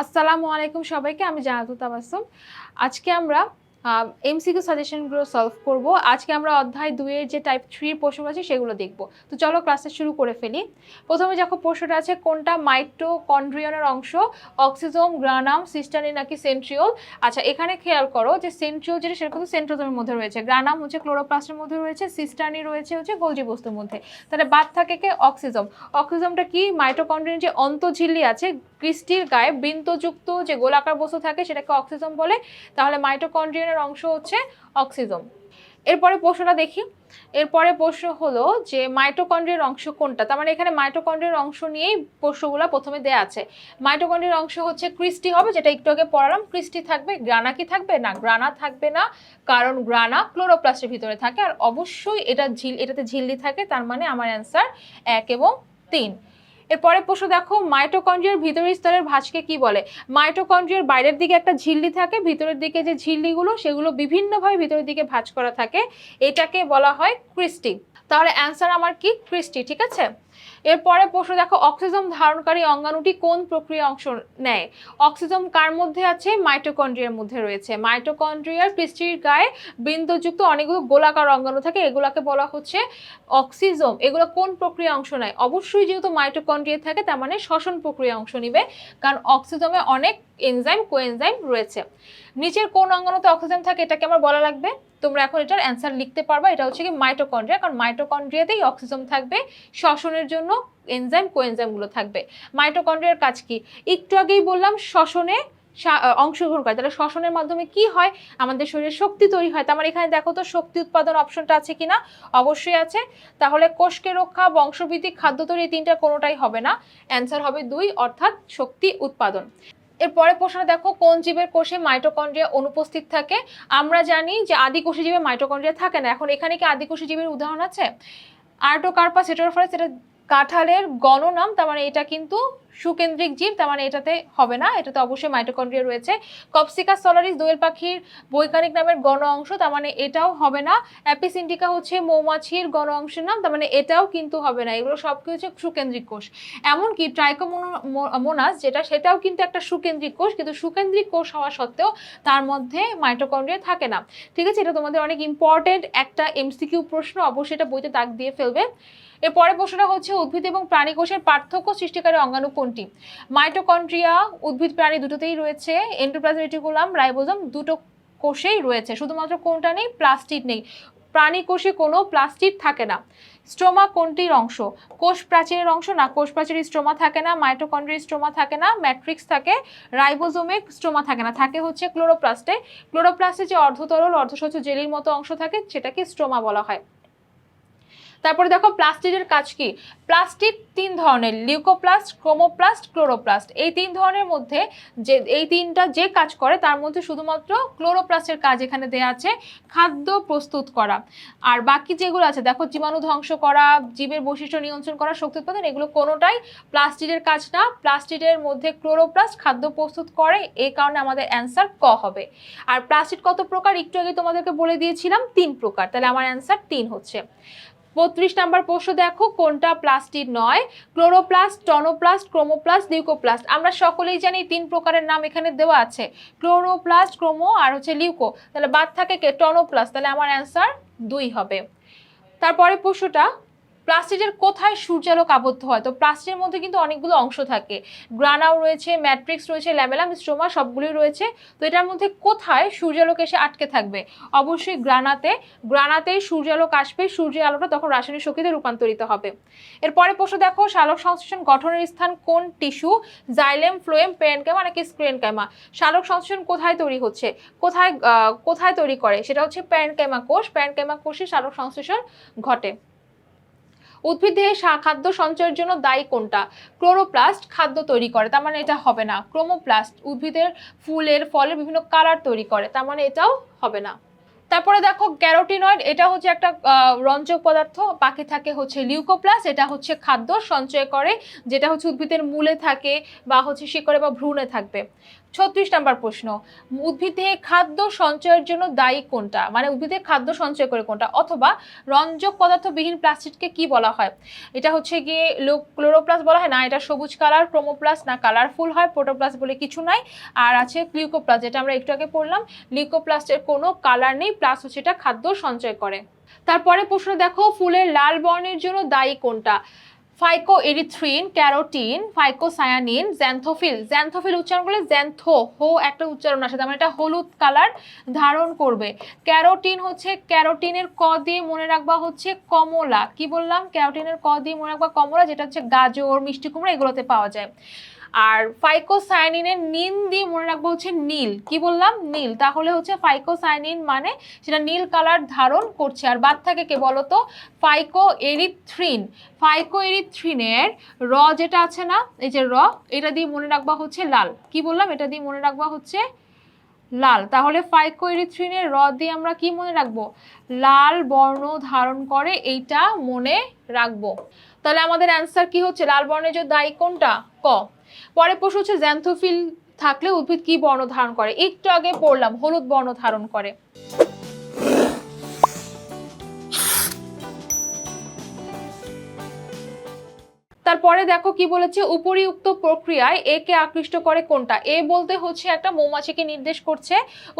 আসসালামু আলাইকুম সবাইকে আমি জানাতু তাবাসম আজকে আমরা এমসিকিউ সাজেশনগুলো সলভ করব। আজকে আমরা অধ্যায় দুইয়ের যে টাইপ থ্রির প্রশ্ন আছে সেগুলো দেখব। তো চলো ক্লাসটা শুরু করে ফেলি। প্রথমে দেখো প্রশ্নটা আছে, কোনটা মাইটোকন্ড্রিয়নের অংশ? অক্সিজোম গ্রানাম সিস্টানি নাকি সেন্ট্রিওল আচ্ছা এখানে খেয়াল করো যে সেন্ট্রিওল যেটা সেটা কিন্তু সেন্ট্রোজোমের মধ্যে রয়েছে। গ্রানাম হচ্ছে ক্লোরোপ্লাস্টের মধ্যে রয়েছে সিস্টানি রয়েছে, হচ্ছে গোলজি বস্তুর মধ্যে। তাহলে বাদ থাকে কে? অক্সিজম অক্সিজমটা কি? মাইটোকন্ড্রিয়ার যে অন্তঝিল্লি আছে ক্রিস্টির গায়ে বৃন্তযুক্ত যে গোলাকার বস্তু থাকে সেটাকে অক্সিজম বলে। তাহলে মাইটোকন্ড্রিয়ানের অংশ হচ্ছে অক্সিজম। এরপরে প্রশ্নটা দেখি। এরপরে প্রশ্ন হলো যে মাইটোকন্ড্রিয়ার অংশ কোনটা? তার মানে এখানে মাইটোকন্ড্রিয়ার অংশ নিয়েই প্রশ্নগুলো প্রথমে দেয়া আছে। মাইটোকন্ড্রিয়ার অংশ হচ্ছে ক্রিস্টি হবে, যেটা একটু আগে পড়ালাম। ক্রিস্টি থাকবে, গ্রানা কি থাকবে? না, গ্রানা থাকবে না, কারণ গ্রানা ক্লোরোপ্লাস্টের ভিতরে থাকে। আর অবশ্যই এটা ঝিল, এটাতে ঝিল্লি থাকে, তার মানে আমার অ্যান্সার এক এবং তিন। এরপরে প্রশ্ন দেখো মাইটোকন্ড্রিয়ার ভিতরের স্তরের ভাঁজকে কি বলে? মাইটোকন্ড্রিয়ার বাইরের দিকে একটা ঝিল্লি থাকে, ভিতরের দিকে যে ঝিল্লিগুলো, সেগুলো বিভিন্নভাবে ভিতরের দিকে ভাঁজ করা থাকে। এটাকে বলা হয় ক্রিস্টি। তাহলে অ্যান্সার আমার কি? ক্রিস্টি, ঠিক আছে? এরপরে প্রশ্ন, দেখো অক্সিজম ধারণকারী অঙ্গাণুটি কোন প্রক্রিয়া অংশ নেয়? অক্সিজম কার মধ্যে আছে? মাইটোকন্ড্রিয়ার মধ্যে রয়েছে। মাইটোকন্ড্রিয়ার পৃষ্ঠির গায়ে বিন্দুযুক্ত অনেকগুলো গোলাকার অঙ্গাণু থাকে। এগুলাকে বলা হচ্ছে অক্সিজম। এগুলো কোন প্রক্রিয়া অংশ নেয়? অবশ্যই যেহেতু মাইটোকন্ড্রিয়া থাকে, তার মানে শ্বসন প্রক্রিয়া অংশ নিবে, কারণ অক্সিজমে অনেক এনজাইম, কোএনজাইম রয়েছে। নিচের কোন অঙ্গাণুতে অক্সিজেন থাকে, এটাকে আমার বলা লাগবে। তোমরা এখন এটার অ্যান্সার লিখতে পারবা। এটা হচ্ছে কি মাইটোকন্ড্রিয়া, কারণ মাইটোকন্ড্রিয়াতেই অক্সিজেন থাকবে। শ্বসনের জন্য এনজাইম কোএনজাইমগুলো থাকবে। মাইটোকন্ড্রিয়ার কাজ কি? একটু আগেই বললাম, শ্বসনে অংশগ্রহণ করে। তাহলে শ্বসনের মাধ্যমে কি হয়? আমাদের শরীরে শক্তি তৈরি হয়। তার মানে এখানে দেখো তো শক্তি উৎপাদন অপশনটা আছে কিনা? অবশ্যই আছে। তাহলে কোষকে রক্ষা বংশভিত্তিক খাদ্য তৈরি তিনটা কোনোটাই হবে না। অ্যান্সার হবে দুই, অর্থাৎ শক্তি উৎপাদন। এরপরে প্রশ্ন দেখো, কোন জীবের কোষে মাইটোকন্ড্রিয়া অনুপস্থিত থাকে? আমরা জানি যে আদিকোষী জীবে মাইটোকন্ড্রিয়া থাকে না। এখন এখানে কি আদিকোষী জীবের উদাহরণ আছে? আর্টোকার্পাস হেটেরোফারাস এটা কাঁঠালের গণনাম, তার মানে এটা কিন্তু সুকেন্দ্রিক জীব, তার মানে এটাতে হবে না, এটাতে অবশ্যই মাইটোকন্ড্রিয়া রয়েছে। কপসিকা সলারিস দোয়েল পাখির বৈজ্ঞানিক নামের গণ অংশ, তার মানে এটাও হবে না। অ্যাপিসিন্টিকা হচ্ছে মৌমাছির গণ অংশের নাম, তার মানে এটাও কিন্তু হবে না। এগুলো সব কিছু সুকেন্দ্রিক কোষ। এমনকি ট্রাইকোমোনাস যেটা, সেটাও কিন্তু একটা সুকেন্দ্রিক কোষ, কিন্তু সুকেন্দ্রিক কোষ হওয়া সত্ত্বেও তার মধ্যে মাইটোকন্ড্রিয়া থাকে না। ঠিক আছে, এটা তোমাদের অনেক ইম্পর্টেন্ট একটা এমসিকিউ প্রশ্ন, অবশ্যই এটা বইতে দাগ দিয়ে ফেলবে। এর পরের প্রশ্নটা হচ্ছে, উদ্ভিদ এবং প্রাণী কোষের পার্থক্য সৃষ্টিকারী অঙ্গাণু কোনটি? মাইটোকন্ড্রিয়া, উদ্ভিদ প্রাণী দুটোতেই রয়েছে এন্ডোপ্লাজম রেটিকুলাম, রাইবোজম দুটো কোষেই রয়েছে, শুধুমাত্র কোনটা নেই? প্লাস্টিক নেই। প্রাণী কোষে কোনো প্লাস্টিক থাকে না। স্ট্রোমা কোনটির অংশ? কোষ প্রাচীরের অংশ না, কোষ প্রাচীরের স্ট্রোমা থাকে না, মাইটোকন্ড্রিয়ার স্ট্রোমা থাকে না, ম্যাট্রিক্স থাকে রাইবোজোমে স্ট্রোমা থাকে না, থাকে হচ্ছে ক্লোরোপ্লাস্টে। ক্লোরোপ্লাস্টে যে অর্ধতরল অর্ধস্বচ্ছ জেলির মতো অংশ থাকে, সেটাকে স্ট্রোমা বলা হয়। তারপরে দেখো প্লাস্টিকের কাজ কি? প্লাস্টিক তিন ধরনের লিউকোপ্লাস্ট ক্রোমোপ্লাস্ট ক্লোরোপ্লাস্ট এই তিন ধরনের মধ্যে যে, এই তিনটা যে কাজ করে, তার মধ্যে শুধুমাত্র ক্লোরোপ্লাস্টের কাজ এখানে দেয়া আছে, খাদ্য প্রস্তুত করা। আর বাকি যেগুলো আছে, দেখো জীবাণু ধ্বংস করা, জীবের বৈশিষ্ট্য নিয়ন্ত্রণ করা, শক্তি উৎপাদন, এগুলো কোনোটাই প্লাস্টিকের কাজ না। প্লাস্টিকের মধ্যে ক্লোরোপ্লাস্ট খাদ্য প্রস্তুত করে এই কারণে আমাদের অ্যান্সার ক হবে। আর প্লাস্টিক কত প্রকার? একটু আগে তোমাদেরকে বলে দিয়েছিলাম, তিন প্রকার। তাহলে আমার অ্যান্সার তিন হচ্ছে। বত্রিশ নাম্বার প্রশ্ন দেখো, কোনটা প্লাস্টিক নয়? ক্লোরোপ্লাস্ট টনোপ্লাস্ট ক্রোমোপ্লাস্ট লিউকোপ্লাস্ট আমরা সকলেই জানি তিন প্রকারের নাম এখানে দেওয়া আছে। ক্লোরোপ্লাস্ট ক্রোমো আর হচ্ছে লিউকো তাহলে বাদ থাকে কে? টনোপ্লাস্ট তাহলে আমার অ্যান্সার দুই হবে। তারপরে প্রশ্নটা প্লাস্টিকের কোথায় সূর্যালোক আবদ্ধ হয়? তো প্লাস্টিকের মধ্যে কিন্তু অনেকগুলো অংশ থাকে। গ্রানাও রয়েছে, ম্যাট্রিক্স রয়েছে ল্যামেলাম স্ট্রোমা সবগুলোই রয়েছে। তো এটার মধ্যে কোথায় সূর্যালোক এসে আটকে থাকবে? অবশ্যই গ্রানাতে। গ্রানাতেই সূর্যালোক আসবে, সূর্যের আলোটা তখন রাসায়নিক শক্তিতে রূপান্তরিত হবে। এরপরে প্রশ্ন, দেখো শালক সংশ্লেষণ গঠনের স্থান কোন টিস্যু? জাইলেম, ফ্লোয়েম প্যানক্যামা নাকি স্ক্রেনক্যামা শালক সংশ্লেষণ কোথায় তৈরি হচ্ছে? কোথায় কোথায় তৈরি করে? সেটা হচ্ছে প্যানক্যামা কোষ। প্যানক্যামা কোষে শালক সংশ্লেষণ ঘটে। উদ্ভিদ সা- খাদ্য সঞ্চয়ের জন্য দায়ী কোনটা? ক্লোরোপ্লাস্ট খাদ্য তৈরি করে, তার মানে এটা হবে না। ক্রোমোপ্লাস্ট উদ্ভিদের ফুলের, ফলের বিভিন্ন কালার তৈরি করে, তার মানে এটাও হবে না। তারপরে দেখো ক্যারোটিনয়েড, এটা হচ্ছে একটা রঞ্জক পদার্থ, বাকি থাকে হচ্ছে লিউকোপ্লাস এটা হচ্ছে খাদ্য সঞ্চয় করে, যেটা হচ্ছে উদ্ভিদের মূলে থাকে বা হচ্ছে শিকড়ে বা ভ্রূণে থাকবে। ছত্রিশ নাম্বার প্রশ্ন, উদ্ভিদে খাদ্য সঞ্চয়ের জন্য দায়ী কোনটা? মানে উদ্ভিদে খাদ্য সঞ্চয় করে কোনটা? অথবা রঞ্জক পদার্থবিহীন প্লাস্টিককে কি বলা হয়? এটা হচ্ছে গিয়ে ক্লোরোপ্লাস বলা হয়, না, এটা সবুজ কালার ক্রোমোপ্লাস না, কালারফুল হয় প্রোটোপ্লাস বলে কিছু নাই। আর আছে লিউকোপ্লাস যেটা আমরা একটু আগে পড়লাম। লিউকোপ্লাস্টের কোনো কালার নেই, প্লাস হচ্ছে এটা খাদ্য সঞ্চয় করে। তারপরে প্রশ্ন দেখো, ফুলের লাল বর্ণের জন্য দায়ী কোনটা? Phycoerythrin carotene, phycocyanin, xanthophyll. Xanthophyll উচ্চারণ করলে জ্যান্থো, হো একটা উচ্চারণ আসে তার মানে এটা হলুদ কালার ধারণ করবে। ক্যারোটিন হচ্ছে, ক্যারোটিনের ক দিয়ে মনে রাখবা হচ্ছে কমলা। কি বললাম? ক্যারোটিনের ক দিয়ে মনে রাখবা কমলা, যেটা হচ্ছে গাজর, মিষ্টি কুমড়া, এগুলোতে পাওয়া যায়। আর ফাইকোসায়ানিনের নিন দিয়ে মনে রাখব হচ্ছে নীল। কি বললাম? নীল। তাহলে হচ্ছে ফাইকোসায়ানিন মানে সেটা নীল কালার ধারণ করছে। আর বাদ থাকে কে বলতো? ফাইকো এরিথ্রিন ফাইকো এরিথ্রিনের র যেটা আছে না, এই যে র, এটা দিয়ে মনে রাখবা হচ্ছে লাল। কি বললাম? এটা দিয়ে মনে রাখবা হচ্ছে লাল। তাহলে ফাইকো এরিথ্রিনের র দিয়ে আমরা কি মনে রাখব? লাল বর্ণ ধারণ করে এইটা মনে রাখব। তাহলে আমাদের অ্যান্সার কি হচ্ছে? লাল বর্ণের যে দায়ী কোনটা? ক। পরে প্রশ্ন হচ্ছে, জ্যান্থোফিল থাকলে উদ্ভিদ কি বর্ণ ধারণ করে? একটু আগে পড়লাম, হলুদ বর্ণ ধারণ করে। তারপরে দেখো কি বলেছে, উপরিউক্ত প্রক্রিয়ায় এ কে আকৃষ্ট করে কোনটা? এ বলতে হচ্ছে একটা মৌমাছিকে নির্দেশ করছে।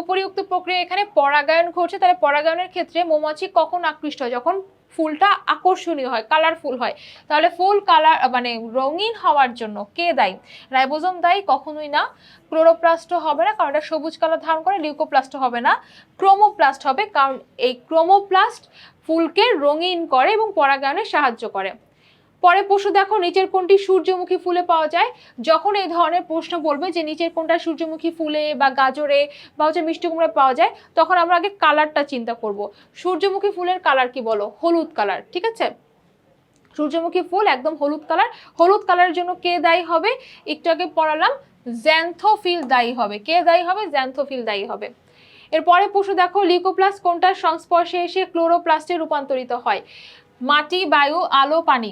উপরিউক্ত প্রক্রিয়া এখানে পরাগায়ন ঘটছে, তাহলে পরাগায়নের ক্ষেত্রে মৌমাছি কখন আকৃষ্ট হয়? যখন ফুলটা আকর্ষণীয় হয় কালারফুল হয়। তাহলে ফুল কালার মানে রঙিন হওয়ার জন্য কে দায়ী? রাইবোজম দায়ী কখনোই না। ক্লোরোপ্লাস্ট হবে না, কারণ এটা সবুজ কালার ধারণ করে লিউকোপ্লাস্ট হবে না। ক্রোমোপ্লাস্ট হবে, কারণ এই ক্রোমোপ্লাস্ট ফুলকে রঙিন করে এবং পরাগায়নে সাহায্য করে। পরে প্রশ্ন দেখো নিচের কোনটি সূর্যমুখী ফুলে পাওয়া যায়। যখন এই ধরনের প্রশ্ন বলবে যে নিচের কোনটা সূর্যমুখী ফুলে বা গাজরে বা হচ্ছে মিষ্টি কুমড়ায় পাওয়া যায়, তখন আমরা আগে কালারটা চিন্তা করব। সূর্যমুখী ফুলের কালার কি বলো? হলুদ কালার, ঠিক আছে? সূর্যমুখী ফুল একদম হলুদ কালার। হলুদ কালারের জন্য কে দায়ী হবে? একটু আগে পড়ালাম, জ্যান্থোফিল দায়ী হবে। কে দায়ী হবে? জ্যান্থোফিল দায়ী হবে। এরপরে পশু দেখো, লিকোপ্লাস্ট কোনটার সংস্পর্শে এসে ক্লোরোপ্লাস্টে রূপান্তরিত হয়? মাটি, বায়ু, আলো, পানি।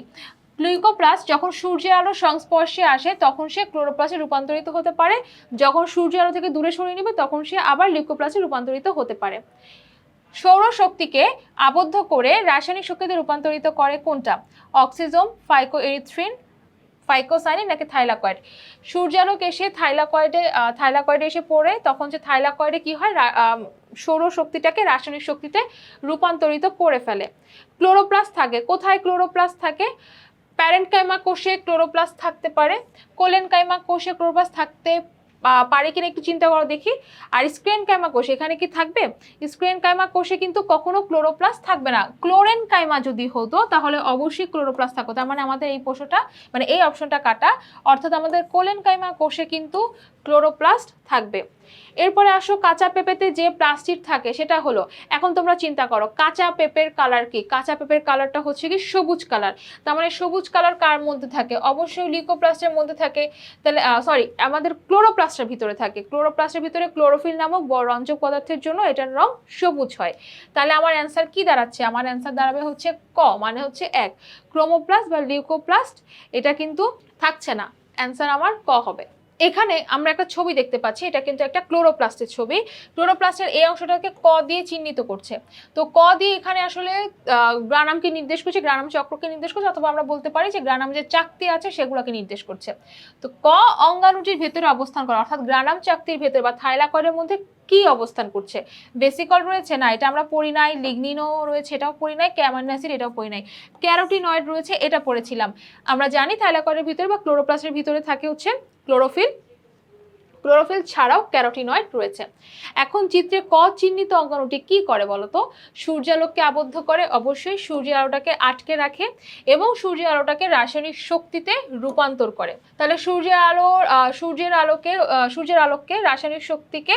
গ্লুকোপ্লাস্ট যখন সূর্যের আলোর সংস্পর্শে আসে তখন সে ক্লোরোপ্লাস্টে রূপান্তরিত হতে পারে। যখন সূর্যের আলো থেকে দূরে সরিয়ে নেবে তখন সে আবার লিউকোপ্লাস্টে রূপান্তরিত হতে পারে। সৌরশক্তিকে আবদ্ধ করে রাসায়নিক শক্তিতে রূপান্তরিত করে কোনটা? অক্সিজম ফাইকো এরিথ্রিন ফাইকোসাইনিন নাকি থাইলাকয়েড? সূর্যালোক এসে থাইলাকয়েডে থাইলাকয়েডে এসে পড়ে তখন যে থাইলাকয়েডে কি হয়? রা- আম, সৌরশক্তিটাকে রাসায়নিক শক্তিতে রূপান্তরিত করে ফেলে। ক্লোরোপ্লাস্ট থাকে। কোথায় ক্লোরোপ্লাস্ট থাকে? প্যারেন্ট কাইমা কোষে ক্লোরোপ্লাস্ট থাকতে পারে কোলেন কাইমা কোষে ক্লোরোপ্লাস্ট থাকতে পারে কিনা একটু চিন্তা করো দেখি। আর স্ক্রিন কাইমা কোষ, এখানে কি থাকবে? স্ক্রিন কাইমা কোষে কিন্তু কখনো ক্লোরোপ্লাস থাকবে না। ক্লোরেন কাইমা যদি হতো, তাহলে অবশ্যই ক্লোরোপ্লাস থাকতো। তার মানে আমাদের এই প্রশ্নটা মানে এই অপশনটা কাটা। অর্থাৎ আমাদের কোলেন কাইমা কোষে কিন্তু ক্লোরোপ্লাস্ট থাকবে। এরপরে আসো কাঁচা পেঁপেতে যে প্লাস্টিক থাকে, সেটা হলো, এখন তোমরা চিন্তা করো, কাঁচা পেঁপের কালার কি? কাঁচা পেঁপের কালারটা হচ্ছে কি সবুজ কালার। তার মানে সবুজ কালার কার মধ্যে থাকে? অবশ্যই লিকোপ্লাস্টের মধ্যে থাকে। তাহলে সরি আমাদের ক্লোরোপ্লাস্টের ভিতরে থাকে। ক্লোরোপ্লাস্টের ভিতরে ক্লোরোফিল নামক রঞ্জক পদার্থের জন্য এটার রং সবুজ হয়। তাহলে আমার অ্যান্সার কি দাঁড়াচ্ছে? আমার অ্যান্সার দাঁড়াবে হচ্ছে ক মানে হচ্ছে এক। ক্রোমোপ্লাস্ট বা লিউকোপ্লাস্ট, এটা কিন্তু থাকছে না। অ্যান্সার আমার ক হবে। এখানে আমরা একটা ছবি দেখতে পাচ্ছি, এটা কিন্তু একটা ক্লোরোপ্লাস্টের ছবি। ক্লোরোপ্লাস্টের এই অংশটাকে ক দিয়ে চিহ্নিত করছে। তো ক দিয়ে এখানে আসলে গ্রানামকে নির্দেশ করছে, গ্রানাম চক্রকে নির্দেশ করছে, অথবা আমরা বলতে পারি যে গ্রানাম যে চাকতি আছে সেগুলোকে নির্দেশ করছে। তো ক অঙ্গাণুটির ভেতরে অবস্থান করে, অর্থাৎ গ্রানাম চাকতির ভেতরে বা থাইলাকয়ের মধ্যে কি অবস্থান করছে? বেসিকল রয়েছে না? এটা আমরা পড়ি নাই লিগনিনও রয়েছে, এটাও পড়ি নাই ক্যামাইন অ্যাসিড এটাও পড়ি নাই। ক্যারোটিনয়েড রয়েছে, এটা পড়েছিলাম। আমরা জানি থাইলাকয়েডের ভিতরে বা ক্লোরোপ্লাসের ভিতরে থাকে হচ্ছে ক্লোরোফিল ক্লোরোফিল ছাড়াও ক্যারোটিনয়েড রয়েছে। এখন চিত্রে ক চিহ্নিত অঙ্গাণুটি কি করে বলতো? সূর্যালোককে আবদ্ধ করে অবশ্যই সূর্যের আলোটাকে আটকে রাখে এবং সূর্যের আলোটাকে রাসায়নিক শক্তিতে রূপান্তর করে। তাহলে সূর্যের আলোর সূর্যের আলোকে সূর্যের আলোককে রাসায়নিক শক্তিকে,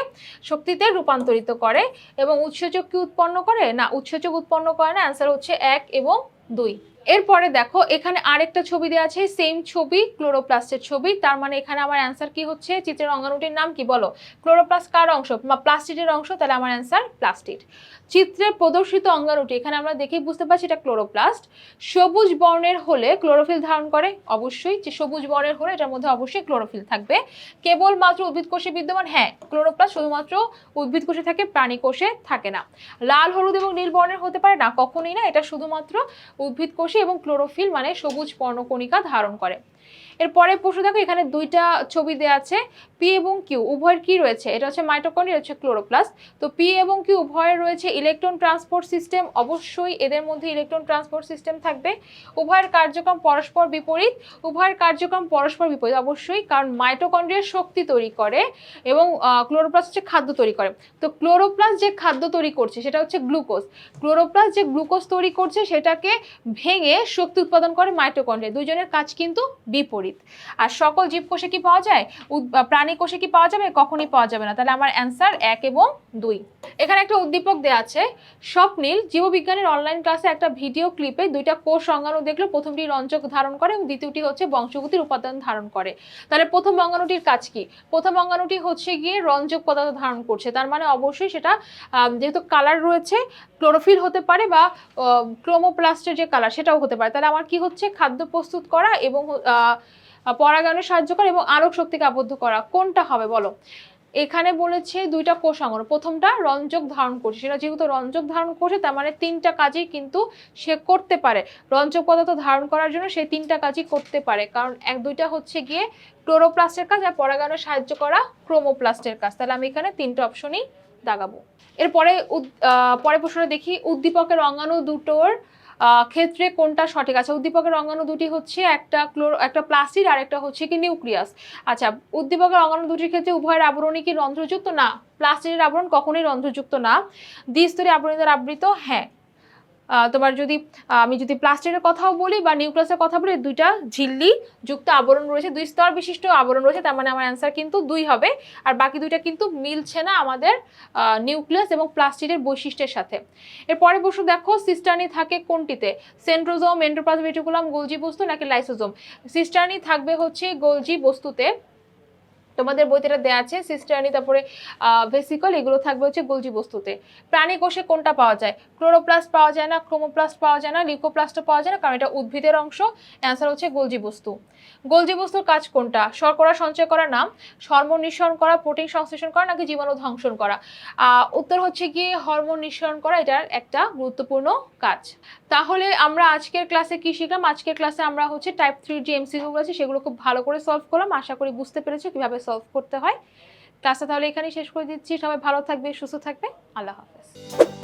শক্তিতে রূপান্তরিত করে এবং উৎসেচক কি উৎপন্ন করে? না, উৎসেচক উৎপন্ন করে না অ্যান্সার হচ্ছে এক এবং দুই। এরপরে দেখো, এখানে আরেকটা ছবি দেওয়া আছে সেম ছবি ক্লোরোপ্লাস্টের ছবি। তার মানে এখানে আমার অ্যান্সার কি হচ্ছে? চিত্রের অঙ্গাণুটির নাম কি বলো? ক্লোরোপ্লাস্ট কার অংশ? প্লাস্টিডের অংশ, তাহলে আমার অ্যান্সার প্লাস্টিড চিত্রে প্রদর্শিত অঙ্গাণুটি, এখানে আমরা দেখেই বুঝতে পারছি এটা ক্লোরোপ্লাস্ট সবুজ বর্ণের হলে ক্লোরোফিল ধারণ করে? অবশ্যই, যে সবুজ বর্ণের হলে এটার মধ্যে অবশ্যই ক্লোরোফিল থাকবে। কেবলমাত্র উদ্ভিদ কোষে বিদ্যমান? হ্যাঁ ক্লোরোপ্লাস্ট শুধুমাত্র উদ্ভিদ কোষে থাকে, প্রাণী কোষে থাকে না। লাল, হলুদ এবং নীল বর্ণের হতে পারে না, কখনোই না। এটা শুধুমাত্র উদ্ভিদ কোষে এবং ক্লোরোফিল মানে সবুজ পর্ণকণিকা ধারণ করে। এরপরে প্রশ্ন দেখো, এখানে দুইটা ছবি দেওয়া আছে পি এবং কিউ উভয়ের কি রয়েছে? এটা হচ্ছে মাইটোকন্ড্রিয়া হচ্ছে ক্লোরোপ্লাস্ট তো পি এবং কিউ উভয়ের রয়েছে ইলেকট্রন ট্রান্সপোর্ট সিস্টেম অবশ্যই এদের মধ্যে ইলেকট্রন ট্রান্সপোর্ট সিস্টেম থাকবে। উভয়ের কার্যক্রম পরস্পর বিপরীত, উভয়ের কার্যক্রম পরস্পর বিপরীত, অবশ্যই, কারণ মাইটোকন্ড্রিয়া শক্তি তৈরি করে এবং ক্লোরোপ্লাস্ট হচ্ছে খাদ্য তৈরি করে। তো ক্লোরোপ্লাস্ট যে খাদ্য তৈরি করছে, সেটা হচ্ছে গ্লুকোজ ক্লোরোপ্লাস্ট যে গ্লুকোজ তৈরি করছে, সেটাকে ভেঙে শক্তি উৎপাদন করে মাইটোকন্ড্রিয়া দুজনের কাজ কিন্তু বিপরীত। আর সকল জীব কোষে কি পাওয়া যায়? প্রাণী কোষে কি পাওয়া যাবে? কখনই পাওয়া যাবে না। তাহলে আমার অ্যান্সার এক এবং দুই। এখানে একটা উদ্দীপক দেওয়া আছে। স্বপ্নীল জীববিজ্ঞানের অনলাইন ক্লাসে একটা ভিডিও ক্লিপে দুইটা কোষ অঙ্গাণু দেখল। প্রথমটি রঞ্জক ধারণ করে এবং দ্বিতীয়টি হচ্ছে বংশগতির উপাদান ধারণ করে। তাহলে প্রথম অঙ্গাণুটির কাজ কি? প্রথম অঙ্গাণুটি হচ্ছে গিয়ে রঞ্জক পদার্থ ধারণ করছে। তার মানে অবশ্যই সেটা যেহেতু কালার রয়েছে ক্লোরোফিল হতে পারে বা ক্রোমোপ্লাস্টের যে কালার সেটাও হতে পারে। তাহলে আমার কি হচ্ছে? খাদ্য প্রস্তুত করা এবং পরাগায়নে সাহায্য করে এবং আলোক শক্তিকে আবদ্ধ করা, কোনটা হবে বলো? এখানে বলেছে দুইটা কোষ অঙ্গন প্রথমটা রঞ্জক ধারণ করছে সেটা যেহেতু রঞ্জক ধারণ করছে তার মানে তিনটা কাজই কিন্তু সে করতে পারে। রঞ্জক পদার্থ ধারণ করার জন্য সে তিনটা কাজই করতে পারে, কারণ এক, দুইটা হচ্ছে গিয়ে ক্লোরোপ্লাস্টের কাজ আর পরাগায়নে সাহায্য করা ক্রোমোপ্লাস্টের কাজ। তাহলে আমি এখানে তিনটা অপশনই দাগাবো। এরপরে পরের প্রশ্নটা দেখি, উদ্দীপকের অঙ্গাণু দুটোর ক্ষেত্রে কোনটা সঠিক? আছে উদ্দীপকের অঙ্গাণু দুটি হচ্ছে একটা ক্লোর, একটা প্লাস্টিড আর একটা হচ্ছে কি নিউক্লিয়াস। আচ্ছা উদ্দীপকের অঙ্গাণু দুটির ক্ষেত্রে উভয়ের আবরণী কি রন্ধ্রযুক্ত? না প্লাস্টিকের আবরণ কখনোই রন্ধ্রযুক্ত না। দ্বিস্তরী আবরণী দ্বারা আবৃত হ্যাঁ। তোমার যদি আমি যদি প্লাস্টিকের কথাও বলি বা নিউক্লিয়াসের কথা বলি, দুইটা ঝিল্লি যুক্ত আবরণ রয়েছে, দুই স্তর বিশিষ্ট আবরণ রয়েছে, তার মানে আমার অ্যান্সার কিন্তু দুই হবে। আর বাকি দুইটা কিন্তু মিলছে না আমাদের নিউক্লিয়াস এবং প্লাস্টিকের বৈশিষ্ট্যের সাথে। এরপরে বসু দেখো, সিস্টার্নি থাকে কোনটিতে? সেন্ট্রোজোম, এন্ডোপ্লাজম রেটিকুলাম গোলজি বস্তু নাকি লাইসোজোম? সিস্টার্নি থাকবে হচ্ছে গোলজি বস্তুতে। তোমাদের বইতে এটা দেওয়া আছে সিস্টারনি তারপরে ভেসিকল এগুলো থাকবে হচ্ছে গোলজি বস্তুতে। প্রাণী কোষে কোনটা পাওয়া যায়? ক্লোরোপ্লাস্ট পাওয়া যায় না ক্রোমোপ্লাস্ট পাওয়া যায় না লিউকোপ্লাস্টও পাওয়া যায় না, কারণ এটা উদ্ভিদের অংশ। অ্যান্সার হচ্ছে গোলজি বস্তু। গোলজি বস্তুর কাজ কোনটা? শর্করা সঞ্চয় করা নাম, হরমোন নিঃসরণ করা প্রোটিন সংশ্লেষণ করা, নাকি জীবাণু ধ্বংসন করা? উত্তর হচ্ছে গিয়ে হরমোন নিঃসরণ করা এটার একটা গুরুত্বপূর্ণ কাজ। তাহলে আমরা আজকের ক্লাসে কি শিখলাম? আজকের ক্লাসে আমরা হচ্ছে টাইপ থ্রি যে এমসিকিউগুলো আছে, সেগুলো খুব ভালো করে সলভ করলাম। আশা করি বুঝতে পেরেছ কীভাবে সলভ করতে হয়। ক্লাসটা তাহলে এখানেই শেষ করে দিচ্ছি। সবাই ভালো থাকবে, সুস্থ থাকবে। আল্লাহ হাফেজ।